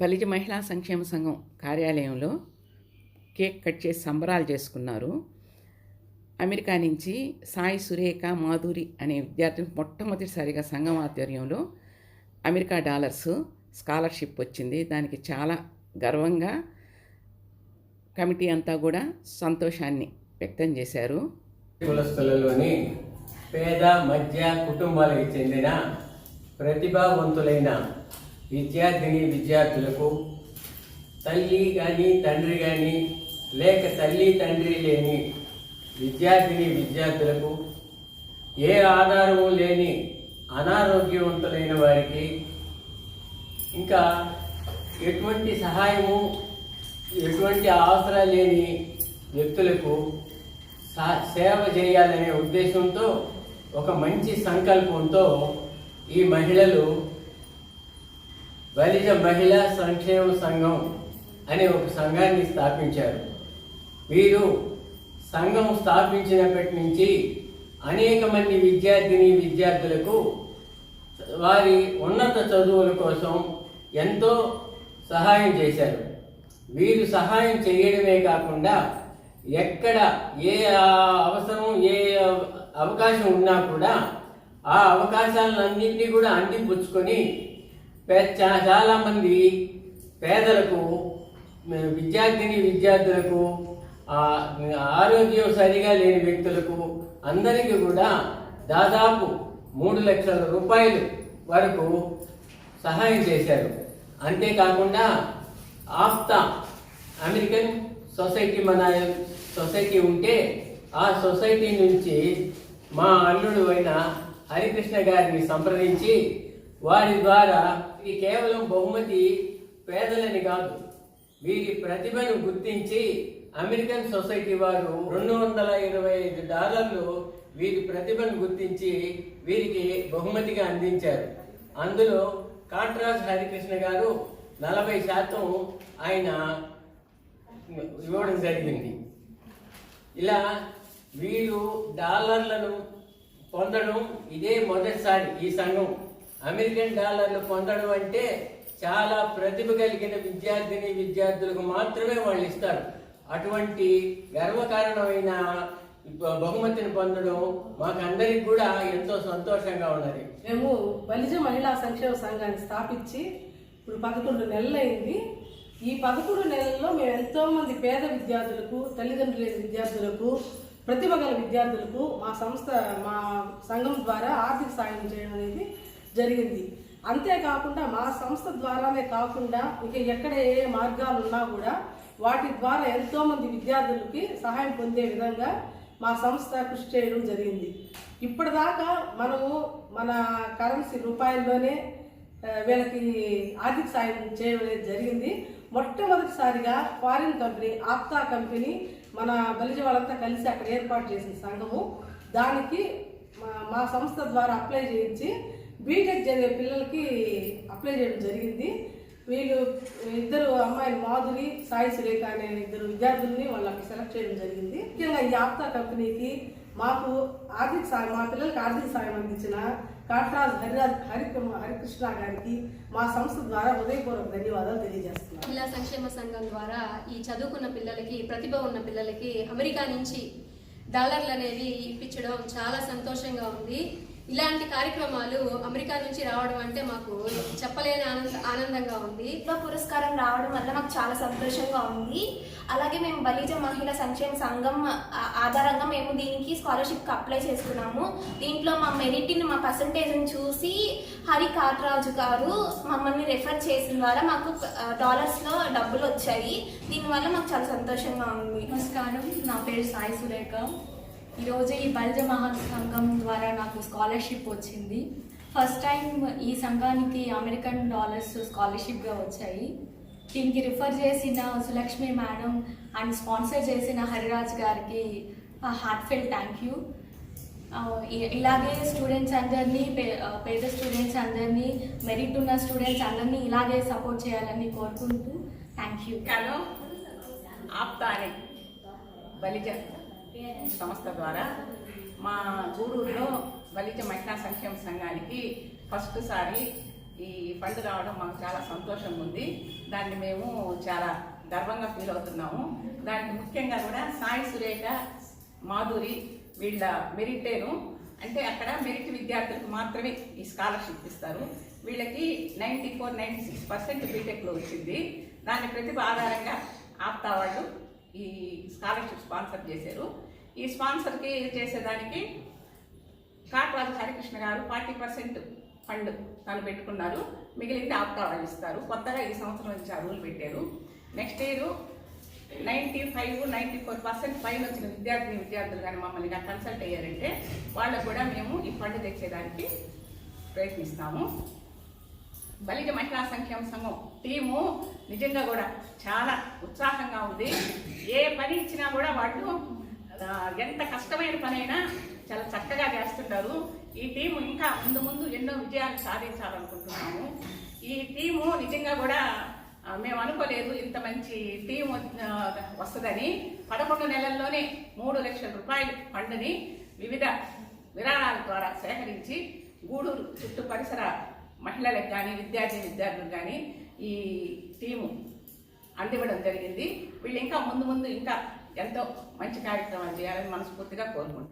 బలిజ మహిళా సంక్షేమ సంఘం కార్యాలయంలో కేక్ కట్ చేసి సంబరాలు చేసుకున్నారు. అమెరికా నుంచి సాయి సురేఖ మాధురి అనే విద్యార్థిని మొట్టమొదటిసారిగా సంఘం ఆధ్వర్యంలో అమెరికా డాలర్స్ స్కాలర్షిప్ వచ్చింది. దానికి చాలా గర్వంగా కమిటీ అంతా కూడా సంతోషాన్ని వ్యక్తం చేశారు. కులస్థులలోని పేద మధ్య కుటుంబాలకు చెందిన ప్రతిభావంతులైన విద్యార్థిని విద్యార్థులకు తల్లి కానీ తండ్రి కానీ లేక తల్లి తండ్రి లేని విద్యార్థిని విద్యార్థులకు ఏ ఆధారము లేని అనారోగ్యవంతులైన వారికి ఇంకా ఎటువంటి సహాయము ఎటువంటి అవసరాలు లేని వ్యక్తులకు సా- సేవ చేయాలనే ఉద్దేశంతో ఒక మంచి సంకల్పంతో ఈ మహిళలు బలిజ మహిళా సంక్షేమ సంఘం అనే ఒక సంఘాన్ని స్థాపించారు. వీరు సంఘం స్థాపించినప్పటి నుంచి అనేక మంది విద్యార్థిని విద్యార్థులకు వారి ఉన్నత చదువుల కోసం ఎంతో సహాయం చేశారు. వీరు సహాయం చేయడమే కాకుండా ఎక్కడ ఏ ఆ, అవసరం ఏ అవకాశం ఉన్నా కూడా ఆ అవకాశాలన్నింటినీ కూడా అందిపుచ్చుకొని చాలామంది పేదలకు విద్యార్థిని విద్యార్థులకు ఆరోగ్యం సరిగా లేని వ్యక్తులకు అందరికీ కూడా దాదాపు మూడు లక్షల రూపాయలు వరకు సహాయం చేశారు. అంతేకాకుండా ఆఫ్తా అమెరికన్ సొసైటీ మన సొసైటీ ఉంటే ఆ సొసైటీ నుంచి మా అల్లుడు అయిన హరికృష్ణ గారిని సంప్రదించి వారి ద్వారా ఇది కేవలం బహుమతి పేదలని కాదు. వీరి ప్రతిభను గుర్తించి అమెరికన్ సొసైటీ వారు రెండు వందల ఇరవై ఐదు డాలర్లు వీరి ప్రతిభను గుర్తించి వీరికి బహుమతిగా అందించారు. అందులో కాట్రాజ్ హరికృష్ణ గారు నలభై శాతం ఆయన ఇవ్వడం జరిగింది. ఇలా వీరు డాలర్లను పొందడం ఇదే మొదటిసారి ఈ సంఘం. అమెరికన్ డాలర్లు పొందడం అంటే చాలా ప్రతిభ కలిగిన విద్యార్థిని విద్యార్థులకు మాత్రమే వాళ్ళు ఇస్తారు. అటువంటి గర్వకారణమైన బహుమతిని పొందడం మాకు అందరికి కూడా ఎంతో సంతోషంగా ఉన్నది. మేము బలిజ మహిళా సంక్షేమ సంఘాన్ని స్థాపించి ఇప్పుడు పదకొండు నెలలైంది. ఈ పదకొండు నెలల్లో మేము ఎంతో మంది పేద విద్యార్థులకు తల్లిదండ్రుల విద్యార్థులకు ప్రతిభ గల విద్యార్థులకు మా సంస్థ మా సంఘం ద్వారా ఆర్థిక సాయం చేయడం అనేది జరిగింది. అంతేకాకుండా మా సంస్థ ద్వారానే కాకుండా ఇక ఎక్కడ ఏ ఏ మార్గాలు ఉన్నా కూడా వాటి ద్వారా ఎంతోమంది విద్యార్థులకి సహాయం పొందే విధంగా మా సంస్థ కృషి చేయడం జరిగింది. ఇప్పటిదాకా మనము మన కరెన్సీ రూపాయల్లోనే వీళ్ళకి ఆర్థిక సాయం చేయడం అనేది జరిగింది. మొట్టమొదటిసారిగా ఫారిన్ కంపెనీ ఆప్తా కంపెనీ మన బలిజ వాళ్ళంతా కలిసి అక్కడ ఏర్పాటు చేసిన సంఘము. దానికి మా మా సంస్థ ద్వారా అప్లై చేయించి బీటెక్ చదివే పిల్లలకి అప్లై చేయడం జరిగింది. వీళ్ళు ఇద్దరు అమ్మాయిలు మాధురి సాయి సురేఖ అనే ఇద్దరు విద్యార్థుల్ని వాళ్ళకి సెలెక్ట్ చేయడం జరిగింది. ముఖ్యంగా ఈ ఆప్తా కంపెనీకి మాకు ఆర్థిక సాయం మా పిల్లలకి ఆర్థిక సాయం అందించిన కాట్రాజ్ హరిరాజ్ హరికృ హరికృష్ణ గారికి మా సంస్థ ద్వారా హృదయపూర్వక ధన్యవాదాలు తెలియజేస్తున్నాను మహిళా సంక్షేమ సంఘం ద్వారా ఈ చదువుకున్న పిల్లలకి ప్రతిభ ఉన్న పిల్లలకి అమెరికా నుంచి డాలర్లు అనేవి ఇప్పించడం చాలా సంతోషంగా ఉంది. ఇలాంటి కార్యక్రమాలు అమెరికా నుంచి రావడం అంటే మాకు చెప్పలేని ఆనంద ఆనందంగా ఉంది. పురస్కారం రావడం వల్ల నాకు చాలా సంతోషంగా ఉంది. అలాగే మేము బలిజ మహిళా సంక్షేమ సంఘం ఆధారంగా మేము దీనికి స్కాలర్షిప్కి అప్లై చేసుకున్నాము. దీంట్లో మా మెరిట్ని మా పర్సంటేజ్ని చూసి హరి కాట్రాజు గారు మమ్మల్ని రెఫర్ చేసిన ద్వారా మాకు డాలర్స్లో డబ్బులు వచ్చాయి. దీనివల్ల మాకు చాలా సంతోషంగా ఉంది. నమస్కారం. నా పేరు సాయి సురేఖ ఈరోజు ఈ బల్జ మహా సంఘం ద్వారా నాకు స్కాలర్షిప్ వచ్చింది. ఫస్ట్ టైం ఈ సంఘానికి అమెరికన్ డాలర్స్ స్కాలర్షిప్గా వచ్చాయి. దీనికి రిఫర్ చేసిన సులక్ష్మి మేడం అండ్ స్పాన్సర్ చేసిన హరిరాజ్ గారికి హార్ట్ఫెల్ థ్యాంక్ యూ. ఇలాగే స్టూడెంట్స్ అందరినీ పే- పేద స్టూడెంట్స్ అందరినీ మెరిట్ ఉన్న స్టూడెంట్స్ అందరినీ ఇలాగే సపోర్ట్ చేయాలని కోరుకుంటూ థ్యాంక్ యూ. కాను ఆప్తానే. బలిజ. సంస్థ ద్వారా మా గూడూరులో బలిజ మహిళా సంక్షేమ సంఘానికి ఫస్ట్ సారి ఈ ఫండ్ రావడం మాకు చాలా సంతోషంగా ఉంది. దాన్ని మేము చాలా గర్వంగా ఫీల్ అవుతున్నాము. దానికి ముఖ్యంగా కూడా సాయి సురేఖ మాధురి వీళ్ళ మెరిటేను అంటే అక్కడ మెరిట్ విద్యార్థులకు మాత్రమే ఈ స్కాలర్షిప్ ఇస్తారు. వీళ్ళకి ninety four ninety six percent బీటెక్లో వచ్చింది. దాని ప్రతిభ ఆధారంగా ఆప్తా వాళ్ళు ఈ స్కాలర్షిప్ స్పాన్సర్ చేశారు. ఈ స్పాన్సర్కి చేసేదానికి కాట్రాజు హరికృష్ణ గారు ఫార్టీ పర్సెంట్ ఫండ్ తను పెట్టుకున్నారు. మిగిలింది ఆప్తా వాళ్ళు ఇస్తారు. కొత్తగా ఈ సంవత్సరం నుంచి ఆ రూల్ పెట్టారు. Next year ninety five ninety four percent పైన వచ్చిన విద్యార్థిని విద్యార్థులు కానీ మమ్మల్ని కానీ కన్సల్ట్ అయ్యారంటే వాళ్ళకు కూడా మేము ఈ ఫండ్ తెచ్చేదానికి ప్రయత్నిస్తాము. బలిజ మహిళా సంక్షేమ సంఘం టీము నిజంగా కూడా చాలా ఉత్సాహంగా ఉంది. ఏ పని ఇచ్చినా కూడా వాళ్ళు ఎంత కష్టమైన పనైనా చాలా చక్కగా చేస్తుంటారు. ఈ టీము ఇంకా ముందు ముందు ఎన్నో విజయాలు సాధించాలనుకుంటున్నాము. ఈ టీము నిజంగా కూడా మేము అనుకోలేదు ఇంత మంచి టీం వస్తుందని. పదకొండు నెలల్లోనే మూడు లక్షల రూపాయల ఫండ్ని వివిధ విరాళాల ద్వారా సేకరించి గూడూరు చుట్టూ పరిసర మహిళలకు కానీ విద్యార్థి విద్యార్థులకు కానీ ఈ టీము అందివ్వడం జరిగింది. వీళ్ళు ఇంకా ముందు ముందు ఇంకా ఎంతో మంచి కార్యక్రమాలు చేయాలని మనస్ఫూర్తిగా కోరుకుంటాం